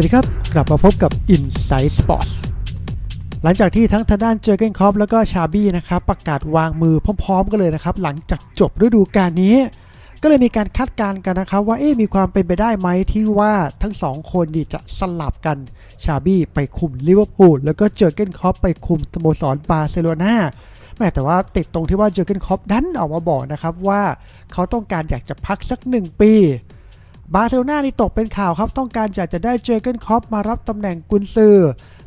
วัสดีครับ กลับมาพบกับ Inside Sports หลังจากที่ทั้งทางด้านเจอเกนคอปแล้วก็ชาบี้นะครับประกาศวางมือพร้อมๆกันเลยนะครับ หลังจากจบฤดูกาลนี้ ก็เลยมีการคาดการณ์กันนะครับ ว่าเอ๊มีความเป็นไปได้ไหมที่ว่าทั้งสองคนนี่จะสลับกันชาบี้ไปคุมลิเวอร์พูลแล้วก็เจอเกนคอปไปคุมสโมสรบาร์เซโลนาแม่แต่ว่าติดตรงที่ว่าเจอเกนคอปดันออกมาบอกนะครับว่าเขาต้องการอยากจะพักสักหนึ่งปี บาร์เซโลนานี่ตกเป็นข่าวครับ ต้องการอยากจะได้เจอเกนคอปมารับตำแหน่งกุนซือ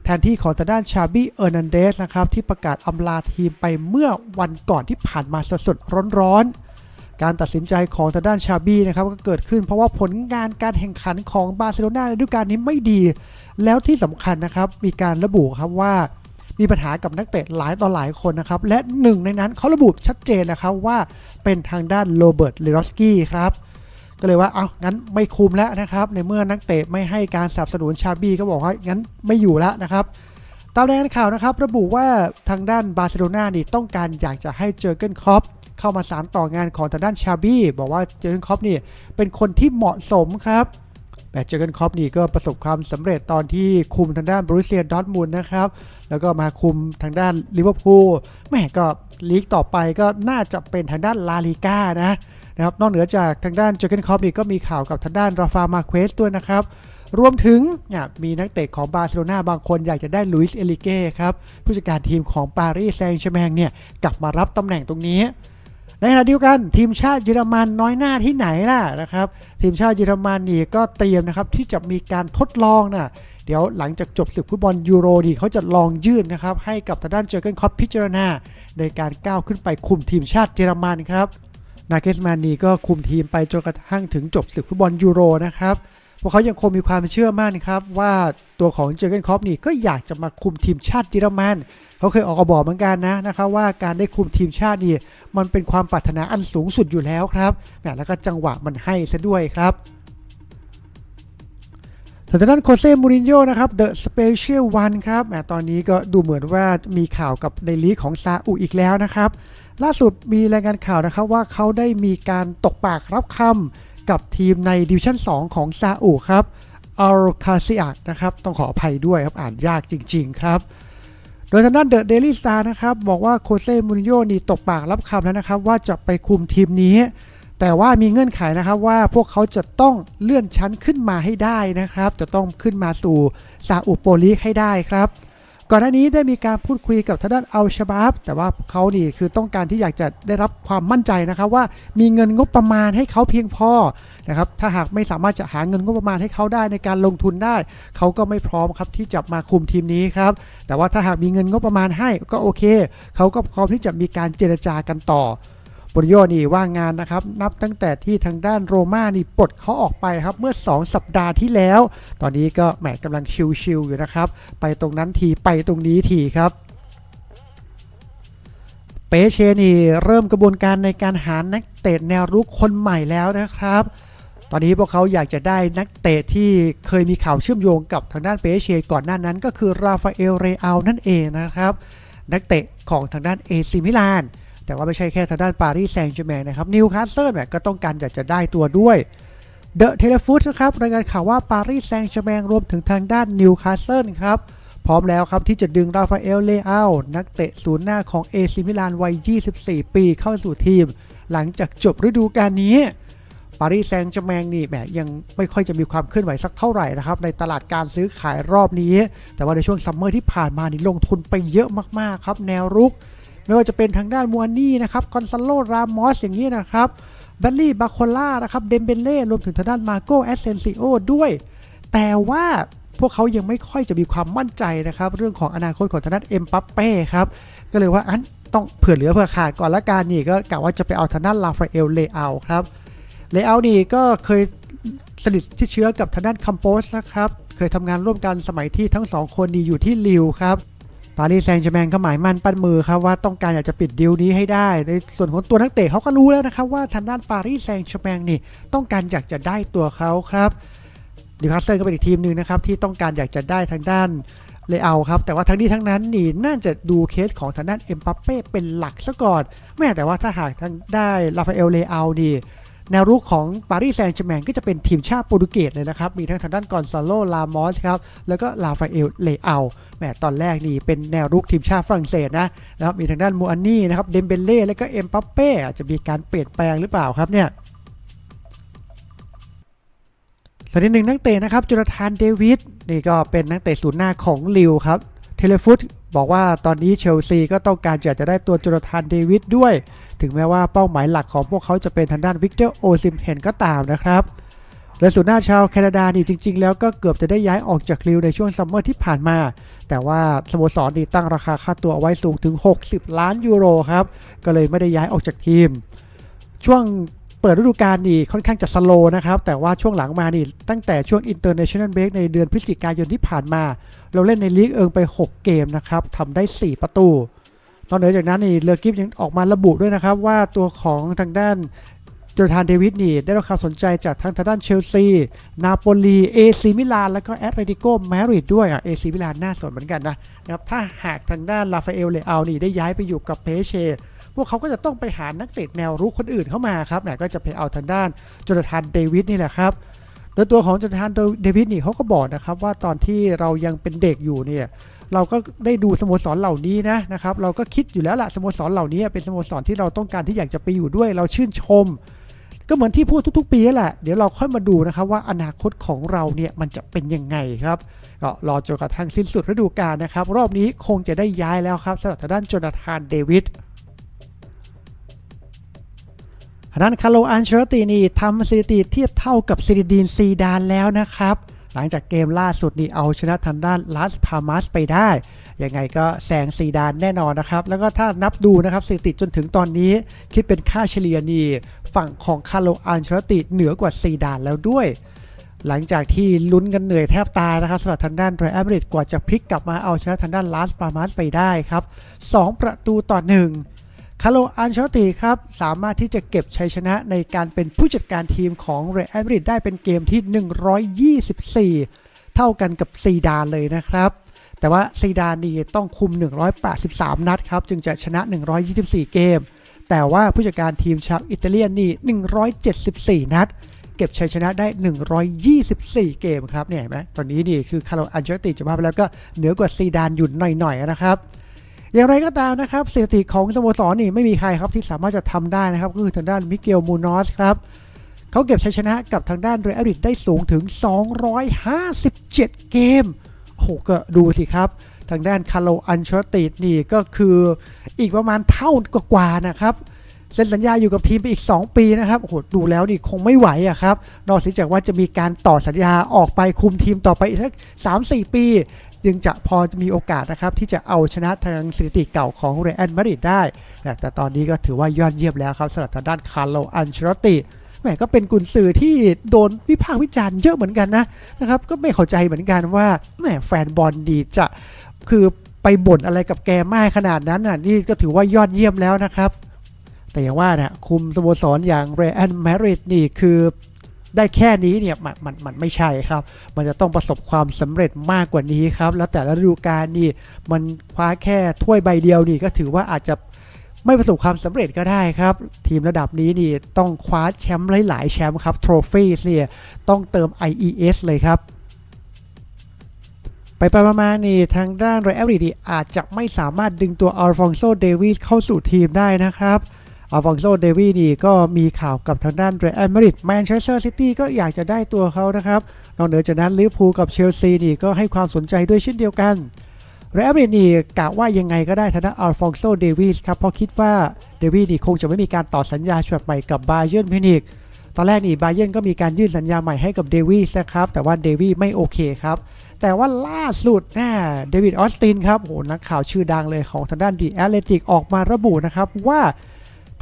แทนที่ของทางด้านชาบี้เออร์นันเดสนะครับ ที่ประกาศอำลาทีมไปเมื่อวันก่อนที่ผ่านมาสดๆร้อนๆ การตัดสินใจของทางด้านชาบี้นะครับก็เกิดขึ้นเพราะว่าผลงานการแข่งขันของบาร์เซโลนาในฤดูกาลนี้ไม่ดี แล้วที่สำคัญนะครับมีการระบุครับว่ามีปัญหากับนักเตะหลายต่อหลายคนนะครับ และหนึ่งในนั้นเขาระบุชัดเจนนะครับว่าเป็นทางด้านโรเบิร์ตเลรอสกี้ครับ ก็เลยว่าเอางั้นไม่คุมแล้วนะครับ ในเมื่อนักเตะไม่ให้การสนับสนุนชาบี้ก็บอกว่างั้นไม่อยู่แล้วนะครับตามรายงานข่าวนะครับ ระบุว่าทางด้านบาร์เซโลนานี่ต้องการอยากจะให้เจอร์เกนคอปเข้ามาสารต่องานของทางด้านชาบี้บอกว่าเจอร์เกนคอปนี่เป็นคนที่เหมาะสมครับแต่เจอร์เกนคอปนี่ก็ประสบความสำเร็จตอนที่คุมทางด้านบรูเซียดอทมุนด์นะครับ แล้วก็มาคุมทางด้านลิเวอร์พูลแม่ก็ลีกต่อไปก็น่าจะเป็นทางด้านลาลิก้านะ นะครับนอกเหนือจากทางด้านเจอเกนคอปนี่ก็มีข่าวกับทางด้านราฟามาเควสด้วยนะครับรวมถึงเนี่ยมีนักเตะของบาร์เซโลนาบางคนอยากจะได้ลุยส์เอลิเก้ครับผู้จัดการทีมของปารีสแซงต์แชร์แมงเนี่ยกลับมารับตำแหน่งตรงนี้ในขณะเดียวกันทีมชาติเยอรมันน้อยหน้าที่ไหนล่ะนะครับทีมชาติเยอรมันนี่ก็เตรียมนะครับที่จะมีการทดลองนะเดี๋ยวหลังจากจบศึกฟุตบอลยูโรดีเขาจะลองยื่นนะครับให้กับทางด้านเจอร์เกนคอปพิจารณาในการก้าวขึ้นไปคุมทีมชาติเยอรมันครับ นาเกสแมนนีก็คุมทีมไปจนกระทั่งถึงจบศึกฟุตบอลยูโรนะครับพวกเขายังคงมีความเชื่อมั่นครับ ว่าตัวของเจอร์เกนคอปนี่ก็อยากจะมาคุมทีมชาติเยอรมันเขาเคยออกมาบอกเหมือนกันนะนะครับว่าการได้คุมทีมชาตินี่มันเป็นความปรารถนาอันสูงสุดอยู่แล้วครับแหมแล้วก็จังหวะมันให้ซะด้วยครับทางด้านโคเซมูรินโญ่นะครับเดอะสเปเชียลวันครับแหมตอนนี้ก็ดูเหมือนว่ามีข่าวกับในลีกของซาอุอีกแล้วนะครับ ล่าสุดมีรายงานข่าวนะครับว่าเขาได้มีการตกปากรับคำกับทีมในดิวิชั่น 2 ของซาอุครับอัลคาซิอักนะครับ ต้องขออภัยด้วยครับ อ่านยากจริง ๆ ครับ โดยทางด้านเดอะเดลี่สตาร์นะครับ บอกว่าโคเซ่มูริโญ่นี่ตกปากรับคำแล้วนะครับ ว่าจะไปคุมทีมนี้ แต่ว่ามีเงื่อนไขนะครับว่าพวกเขาจะต้องเลื่อนชั้นขึ้นมาให้ได้นะครับ จะต้องขึ้นมาสู่ซาอุโปลีกให้ได้ครับ ก่อนหน้านี้ได้มีการพูดคุยกับทางด้านอัลชาบาบแต่ว่าเขานี่คือต้องการที่อยากจะได้รับความมั่นใจนะครับว่ามีเงินงบประมาณให้เขาเพียงพอนะครับถ้าหากไม่สามารถจะหาเงินงบประมาณให้เขาได้ในการลงทุนได้ เขาก็ไม่พร้อมครับที่จะมาคุมทีมนี้ครับแต่ว่าถ้าหากมีเงินงบประมาณให้ก็โอเค เขาก็พร้อมที่จะมีการเจรจากันต่อ บริโยนี่ว่างงานนะครับ นับตั้งแต่ที่ทางด้านโรม่านี่ปลดเขาออกไปครับเมื่อ 2 สัปดาห์ที่แล้ว ตอนนี้ก็แหมกำลังชิลๆอยู่นะครับ ไปตรงนั้นทีไปตรงนี้ทีครับเปเชนี่เริ่มกระบวนการในการหานักเตะแนวรุกคนใหม่แล้วนะครับตอนนี้พวกเขาอยากจะได้นักเตะที่เคยมีข่าวเชื่อมโยงกับทางด้านเปเชก่อนหน้านั้นก็คือราฟาเอลเรอัลนั่นเองนะครับ นักเตะของทางด้านเอซิมิลาน แต่ว่าไม่ใช่แค่ทางด้านปารีสแซงต์แชร์แมงนะครับนิวคาสเซิลเนี่ยก็ต้องการอยากจะได้ตัวด้วยเดอะเทเลฟูดนะครับรายงานข่าวว่าปารีสแซงต์แชร์แมงรวมถึงทางด้านนิวคาสเซิลครับพร้อมแล้วครับที่จะดึงราฟาเอลเลอานักเตะศูนย์หน้าของเอซิมิลานวัย 24 ปีเข้าสู่ทีม หลังจากจบฤดูกาลนี้ปารีสแซงต์แชร์แมงนี่แหมยังไม่ค่อยจะมีความเคลื่อนไหวสักเท่าไหร่นะครับในตลาดการซื้อขายรอบนี้ แต่ว่าในช่วงซัมเมอร์ที่ผ่านมานี่ลงทุนไปเยอะมากๆครับแนวรุก ไม่ว่าจะเป็นทางด้านมัวนี่นะครับคอนซาโลรามอสอย่างนี้นะครับแบลลี่บาโคล่านะครับเดมเบเล่รวมถึงทางด้านมาโกแอสเซนซิโอด้วย แต่ว่าพวกเขายังไม่ค่อยจะมีความมั่นใจนะครับ เรื่องของอนาคตของทางด้านเอ็มปัปเป้ครับ ก็เลยว่าอันต้องเผื่อเหลือเผื่อขาดก่อนละกันนี่ก็กะว่าจะไปเอาทางด้านลาฟาเอลเลอาครับเลอานี่ก็เคยสนิทที่เชื้อกับทางด้านคัมโปสนะครับ เคยทำงานร่วมกันสมัยที่ทั้งสองคนนี่อยู่ที่ลิวครับ ปารีสแซงต์แชร์แมงก็หมายมั่นปั้นมือครับว่าต้องการอยากจะปิดดีลนี้ให้ได้ ในส่วนของตัวนักเตะเขาก็รู้แล้วนะครับว่าทางด้านปารีสแซงต์แชร์แมงนี่ต้องการอยากจะได้ตัวเขาครับดิคาสเซิลก็เป็นอีกทีมหนึ่งนะครับที่ต้องการอยากจะได้ทางด้านเลอาครับ แต่ว่าทั้งนี้ทั้งนั้นนี่น่าจะดูเคสของทางด้านเอ็มปัปเป้เป็นหลักซะก่อนแม้แต่ว่าถ้าหากทางได้ลาฟาเอลเลอานี่ แนวรุกของปารีสแซงต์แชร์แมงก็จะเป็นทีมชาติโปรตุเกสเลยนะครับ มีทั้งทางด้านกอนซาโล ลามอสครับ แล้วก็ลาฟาเอล เลอาแหมตอนแรกนี่เป็นแนวรุกทีมชาติฝรั่งเศสนะนะครับมีทางด้านมูอันนี่นะครับ เดมเบเล่แล้วก็เอ็มปัปเป้อาจจะมีการเปลี่ยนแปลงหรือเปล่าครับเนี่ยส่วนที่หนึ่งนักเตะนะครับจูราธานเดวิดนี่ก็เป็นนักเตะศูนย์หน้าของลิวครับ เทเลฟุต บอกว่าตอนนี้เชลซีก็ต้องการอยากจะได้ตัวจูราธานเดวิดด้วย ถึงแม้ว่าเป้าหมายหลักของพวกเขาจะเป็นทางด้านวิกเตอร์โอซิมเฮนก็ตามนะครับและศูนย์หน้าชาวแคนาดานี่จริง ๆ แล้วก็เกือบจะได้ย้ายออกจากลิวในช่วงซัมเมอร์ที่ผ่านมา แต่ว่าสโมสรนี่ตั้งราคาค่าตัวเอาไว้สูงถึง 60 ล้านยูโรครับ ก็เลยไม่ได้ย้ายออกจากทีม ช่วง เปิดฤดูกาลนี่ค่อนข้างจะสโลนะครับ แต่ว่าช่วงหลังมานี่ตั้งแต่ช่วง International Break ในเดือนพฤศจิกายนที่ผ่านมา เราเล่นในลีกเอิงไป 6 เกมนะครับทำได้ 4 ประตูนอกเหนือจากนั้นนี่เรือกิฟยังออกมาระบุด้วยนะครับว่าตัวของทางด้านโจทานเดวิดนี่ได้รับความสนใจจากทางทางด้านเชลซี นาโปลีเอซีมิลาน แล้วก็แอตเลติโกมาดริดด้วยอะเอซีมิลานน่าสนเหมือนกันนะนะครับถ้าหากทางด้านลาฟาเอลเลอานี่ได้ย้ายไปอยู่กับเพเช พวกเขาก็จะต้องไปหานักเตะแนวรุกคนอื่นเข้ามาครับเนี่ยก็จะไปเอาทางด้านโจนาธานเดวิดนี่แหละครับโดยตัวของโจนาธานเดวิดนี่เขาก็บอกนะครับว่าตอนที่เรายังเป็นเด็กอยู่เนี่ยเราก็ได้ดูสโมสรเหล่านี้นะนะครับเราก็คิดอยู่แล้วล่ะสโมสรเหล่านี้เป็นสโมสรที่เราต้องการที่อยากจะไปอยู่ด้วยเราชื่นชม ก็เหมือนที่พูดทุกๆ ปีแหละเดี๋ยวเราค่อยมาดูนะครับว่าอนาคตของเราเนี่ยมันจะเป็นยังไงครับก็รอจนกระทั่งสิ้นสุดฤดูกาลนะครับ รอบนี้คงจะได้ย้ายแล้วครับสำหรับทางด้านจนาธานเดวิด ด้านคาร์โลอันเชอร์ตินี่ทำสถิติเทียบเท่ากับซิริดีนซีดานแล้วนะครับ หลังจากเกมล่าสุดนี่เอาชนะทางด้านลาสพามัสไปได้ ยังไงก็แซงซีดานแน่นอนนะครับ แล้วก็ถ้านับดูนะครับสถิติจนถึงตอนนี้คิดเป็นค่าเฉลี่ยนี่ฝั่งของคาร์โลอันเชอร์ติเหนือกว่าซีดานแล้วด้วยหลังจากที่ลุ้นกันเหนื่อยแทบตายนะครับสำหรับทางด้านไรอัมริดกว่าจะพลิกกลับมาเอาชนะทางด้านลาสปามัสไปได้ครับสองประตูต่อหนึ่ง คาร์โลอันเชลติครับ สามารถที่จะเก็บชัยชนะในการเป็นผู้จัดการทีมของเรอัลมาดริดได้เป็นเกมที่ 124 เท่ากันกับซีดานเลยนะครับ แต่ว่าซีดานนี่ต้องคุม 183 นัดครับ จึงจะชนะ 124 เกม แต่ว่าผู้จัดการทีมชาวอิตาเลียนนี่ 174 นัด เก็บชัยชนะได้ 124 เกมครับเนี่ยเห็นไหมตอนนี้นี่คือคาร์โลอันเชลติจะว่าไปแล้วก็เหนือกว่าซีดานอยู่หน่อยๆนะครับ อย่างไรก็ตามนะครับสถิติของสโมสรนี่ไม่มีใครครับที่สามารถจะทำได้นะครับก็คือทางด้านมิเกลมูนอสครับเขาเก็บชัยชนะกับทางด้านเรอัลมาดริดได้สูงถึง 257 เกมโอ้โหก็ดูสิครับ ทางด้านคาร์โลอันชอตินี่ก็คืออีกประมาณเท่ากว่านะครับเซ็นสัญญาอยู่กับทีมไปอีก 2 ปีนะครับโอ้โหดูแล้วนี่คงไม่ไหวอะครับ นอกจากว่าจะมีการต่อสัญญาออกไปคุมทีมต่อไปอีกสักสามสี่ปี จึงจะพอจะมีโอกาสนะครับที่จะเอาชนะทางสถิติเก่าของเรอัลมาดริดได้ แต่ตอนนี้ก็ถือว่ายอดเยี่ยมแล้วครับสำหรับทางด้านคาร์โลอันเชลติแหมก็เป็นกุนซือที่โดนวิพากษ์วิจารณ์เยอะเหมือนกันนะนะครับก็ไม่เข้าใจเหมือนกันว่าแหมแฟนบอลดีจะคือไปบ่นอะไรกับแกมากขนาดนั้นน่ะนี่ก็ถือว่ายอดเยี่ยมแล้วนะครับ แต่อย่างว่านะคุมสโมสรอย่างเรอัลมาดริดนี่คือ ได้แค่นี้เนี่ยมันมันมันไม่ใช่ครับ มันจะต้องประสบความสำเร็จมากกว่านี้ครับ แล้วแต่ละฤดูกาลนี่มันคว้าแค่ถ้วยใบเดียวนี่ก็ถือว่าอาจจะไม่ประสบความสำเร็จก็ได้ครับ ทีมระดับนี้นี่ต้องคว้าแชมป์หลายๆแชมป์ครับโทรฟี่เนี่ยต้องเติม IES เลยครับไปไปมาๆนี่ทางด้านเรอัลมาดริดอาจจะไม่สามารถดึงตัวอัลฟองโซเดวิสเข้าสู่ทีมได้นะครับ อัลฟองโซเดวีนี่ก็มีข่าวกับทางด้านเรอัลมาดริดแมนเชสเตอร์ซิตี้ก็อยากจะได้ตัวเขานะครับ นอกเหนือจากนั้นลิเวอร์พูลกับเชลซีนี่ก็ให้ความสนใจด้วยเช่นเดียวกันเรอัลมาดริดนี่กะว่ายังไงก็ได้ทางด้านอัลฟองโซเดวิสครับเพราะคิดว่าเดวีนี่คงจะไม่มีการต่อสัญญาฉบับใหม่กับบาเยิร์นมิวนิกตอนแรกนี่บาเยิร์นก็มีการยื่นสัญญาใหม่ให้กับเดวิสนะครับแต่ว่าเดวีไม่โอเคครับแต่ว่าล่าสุดนะเดวิดออสตินครับโหนักข่าวชื่อดังเลยของทางด้านดีแอตเลติกออกมาระบุนะครับว่า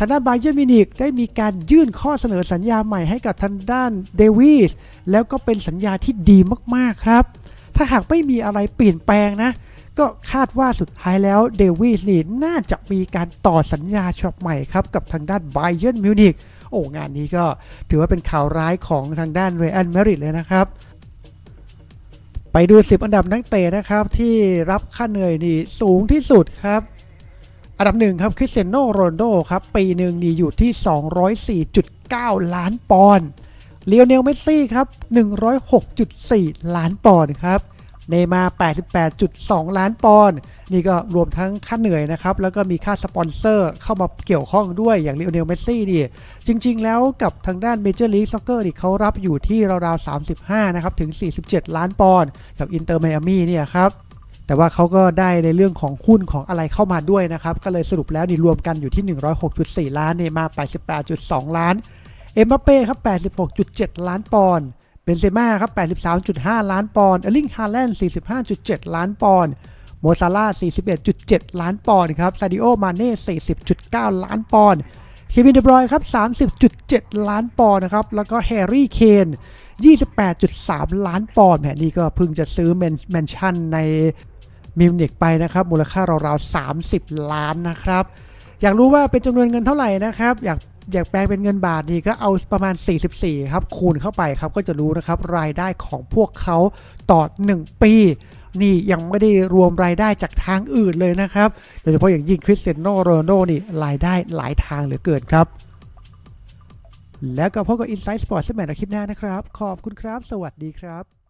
ทางด้านบาเยอร์มินิกได้มีการยื่นข้อเสนอสัญญาใหม่ให้กับทางด้านเดวิสแล้วก็เป็นสัญญาที่ดีมากๆครับ ถ้าหากไม่มีอะไรเปลี่ยนแปลงนะ ก็คาดว่าสุดท้ายแล้วเดวิสนี่น่าจะมีการต่อสัญญาฉบับใหม่ครับกับทางด้านบาเยอร์มิวนิกโอ้งานนี้ก็ถือว่าเป็นข่าวร้ายของทางด้านเรอัลมริดเลยนะครับไปดู 10 อันดับนักเตะนะครับที่รับค่าเหนื่อยนี่สูงที่สุดครับ อันดับหนึ่งครับคริสเตียโนโรนโดครับปีหนึ่งนี่อยู่ที่109ล้านปอนด์เลโอเนลเมสซี่ครับ 106.4 ล้านปอนด์ครับเนมา 88.2 ล้านปอนด์นี่ก็รวมทั้งค่าเหนื่อยนะครับ แล้วก็มีค่าสปอนเซอร์เข้ามาเกี่ยวข้องด้วยอย่างเลโอเนลเมสซี่นี่จริง ๆ แล้วกับทางด้านเมเจอร์ลีกซ็อกเกอร์นี่เขารับอยู่ที่ราวๆ 35 นะครับ ถึง 47 ล้านปอนด์กับอินเตอร์ไมอามี่เนี่ยครับ แต่ว่าเขาก็ได้ในเรื่องของหุ้นของอะไรเข้ามาด้วยนะครับ ก็เลยสรุปแล้วนี่รวมกันอยู่ที่ 106.4 ล้านเนย์มา88.2 ล้าน เอ็มบัปเป้ครับ 86.7 ล้านปอนด์เบนเซม่าครับ 83.5 ล้านปอนด์เอลิงฮาแลนด์45.7 ล้านปอนด์โมซาร่า41.7 ล้านปอนด์ครับซาดิโอ มาเน่ 40.9 ล้านปอนด์เควินเดบรอยครับ 30.7 ล้านปอนด์นะครับ แล้วก็แฮร์รี่ เคน 28.3 ล้านปอนด์แหมนี่ก็เพิ่งจะซื้อแมนแมนชั่นใน มิวนิกไปนะครับ มูลค่าราวๆ30 ล้านนะครับ อยากรู้ว่าเป็นจำนวนเงินเท่าไหร่นะครับ อยากอยากแปลงเป็นเงินบาทนี่ก็เอาประมาณ 44 ครับ คูณเข้าไปครับ ก็จะรู้นะครับ รายได้ของพวกเขาต่อ 1 ปี นี่ยังไม่ได้รวมรายได้จากทางอื่นเลยนะครับ โดยเฉพาะอย่างยิ่งคริสเตียโนโรนัลโดนี่รายได้หลายทางเหลือเกินครับ แล้วก็พบกับ Inside Sports สมัยในคลิปหน้านะครับ ขอบคุณครับ สวัสดีครับ